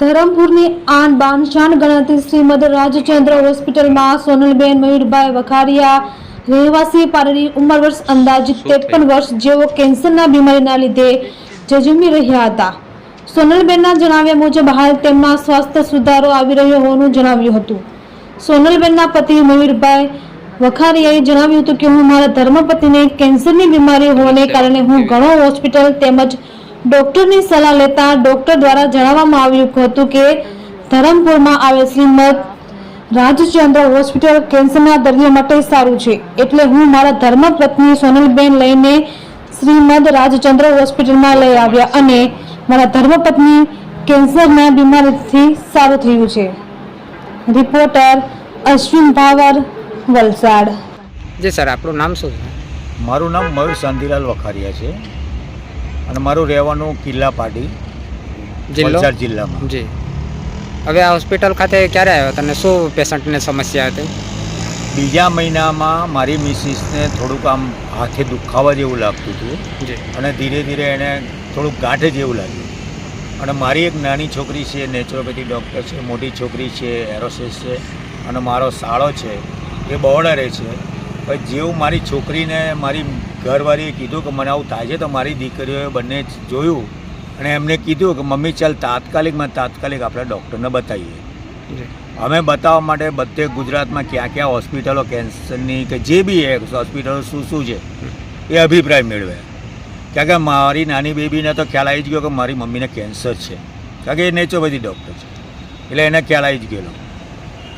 ધરમપુરની આન બાન શાન ગણાતી શ્રીમદ રાજચંદ્ર હોસ્પિટલમાં સોનલબેન મયુરભાઈ વખારિયા રહેવાસી પારડી ઉંમર વર્ષ અંદાજિત ત્રેપન વર્ષ જેઓ કેન્સરના બીમારીના લીધે જજુમી રહ્યા હતા. સોનલબેનના જણાવ્યા મુજબ હાલ તેમના સ્વાસ્થ્ય સુધારો આવી રહ્યો હોવાનું જણાવ્યું હતું. સોનલબેનના પતિ મયુરભાઈ વખારિયાએ જણાવ્યું હતું કે હું મારા ધર્મપતિને કેન્સરની બીમારી હોવાને કારણે હું ઘણો હોસ્પિટલ તેમજ ડોક્ટરની સલાહ લેતા ડોક્ટર દ્વારા જણાવવામાં આવ્યું હતું કે ધરમપુરમાં આવેલ શ્રીમદ રાજચંદ્ર હોસ્પિટલ કેન્સરના દર્દીઓ માટે સારું છે. એટલે હું મારા ધર્મપત્ની સોનલબેન લઈને શ્રીમદ રાજચંદ્ર હોસ્પિટલમાં લઈ આવ્યા અને મારા ધર્મપત્ની કેન્સરના બીમારીથી સારું થયું છે. રિપોર્ટર અશ્વિન ભાવર વલસાડ. જી સર આપણું નામ શું છે? મારું નામ મયુર શાંતિલાલ વખારિયા છે. અને મારું રહેવાનું કિલ્લા પાટી જિલ્લો? વલસાડ જિલ્લામાં. જી. હવે આ હોસ્પિટલ ખાતે ક્યારે આવ્યો તને શું પેશન્ટને સમસ્યા હતી? બીજા મહિનામાં મારી મિસિસને થોડુંક આમ હાથે દુખાવા જેવું લાગતું હતું. અને ધીરે ધીરે એને થોડુંક ગાંઠ જેવું લાગ્યું. અને મારી એક નાની છોકરી છે નેચરોપેથી ડૉક્ટર છે મોટી છોકરી છે એરોસિસ છે અને મારો સાળો છે એ બહોળા રહે છે. પછી જેવું મારી છોકરીને મારી ઘરવાળીએ કીધું કે મને આવું થાય છે તો મારી દીકરીઓએ બંને જોયું. અને એમને કીધું કે મમ્મી ચાલ તાત્કાલિકમાં તાત્કાલિક આપણે ડૉક્ટરને બતાવીએ. અમે બતાવવા માટે બધે ગુજરાતમાં ક્યાં ક્યાં હોસ્પિટલો કેન્સરની કે જે બી એ હોસ્પિટલો શું શું છે એ અભિપ્રાય મેળવે કારણ કે મારી નાની બેબીને તો ખ્યાલ આવી જ ગયો કે મારી મમ્મીને કેન્સર છે. કારણ કે એ નેચોપેથી ડૉક્ટર છે. એટલે એને ખ્યાલ આવી જ ગયેલો.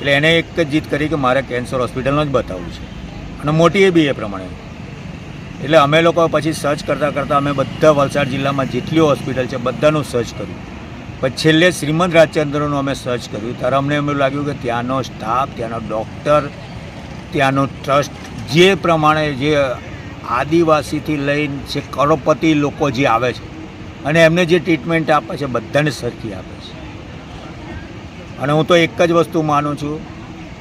એટલે એને એક જ જીત કરી કે મારે કેન્સર હોસ્પિટલનો જ બતાવવું છે. અને મોટી એ બી એ પ્રમાણે. એટલે અમે લોકો પછી સર્ચ કરતાં કરતાં અમે બધા વલસાડ જિલ્લામાં જેટલી હોસ્પિટલ છે બધાનું સર્ચ કર્યું. પછી છેલ્લે શ્રીમંત રાજચંદ્રનું અમે સર્ચ કર્યું. ત્યારે અમને એમ લાગ્યું કે ત્યાંનો સ્ટાફ ત્યાંનો ડૉક્ટર ત્યાંનું ટ્રસ્ટ જે પ્રમાણે જે આદિવાસીથી લઈને જે કરોડપતિ લોકો જે આવે છે અને એમને જે ટ્રીટમેન્ટ આપે છે બધાને સરખી આપે છે. અને હું તો એક જ વસ્તુ માનું છું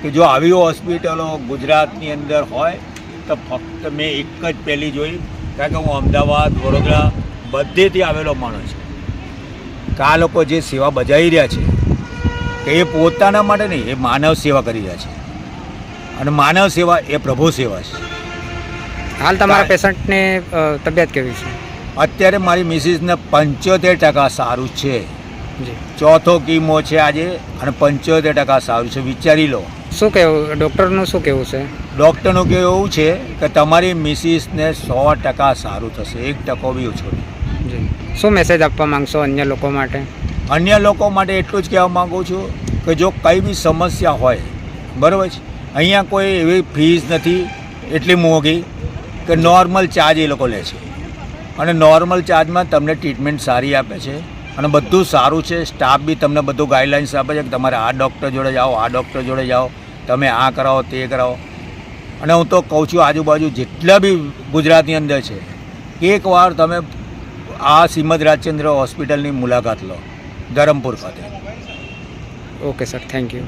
કે જો આવી હોસ્પિટલો ગુજરાતની અંદર હોય તો ફક્ત મેં એક જ પહેલી જોઈ કારણ કે હું અમદાવાદ વડોદરા બધેથી આવેલો માણસ છું. કે આ લોકો જે સેવા બજાવી રહ્યા છે કે એ પોતાના માટે નહીં એ માનવ સેવા કરી રહ્યા છે. અને માનવ સેવા એ પ્રભુ સેવા છે. હાલ તમારા પેશન્ટને તબિયત કેવી છે? અત્યારે મારી મિસિસને પંચોતેર ટકા સારું છે. ચોથો કીમો છે આજે અને પંચોતેર ટકા સારું છે. વિચારી લો. શું કહેવું? ડૉક્ટરનું શું કહેવું છે? ડૉક્ટરનું કહેવું એવું છે કે તમારી મિસિસને સો ટકા સારું થશે. એક ટકો બી ઓછો નહીં. જી. શું મેસેજ આપવા માંગશો અન્ય લોકો માટે? અન્ય લોકો માટે એટલું જ કહેવા માગું છું કે જો કંઈ બી સમસ્યા હોય બરાબર છે? અહીંયા કોઈ એવી ફીસ નથી એટલી મોંઘી કે નોર્મલ ચાર્જ એ લોકો લે છે. અને નોર્મલ ચાર્જમાં તમને ટ્રીટમેન્ટ સારી આપે છે અને બધું સારું છે. સ્ટાફ બી તમને બધું ગાઈડલાઇન્સ આપે છે કે તમારે આ ડૉક્ટર જોડે જાઓ આ ડૉક્ટર જોડે જાઓ. તમે આ કરાવો, તે કરાવો. અને હું તો કહું છું, આજુબાજુ જેટલા બી ગુજરાતની અંદર છે, એકવાર તમે આ શ્રીમદ રાજચંદ્ર હોસ્પિટલની મુલાકાત લો, ધરમપુર ખાતે. Okay sir thank you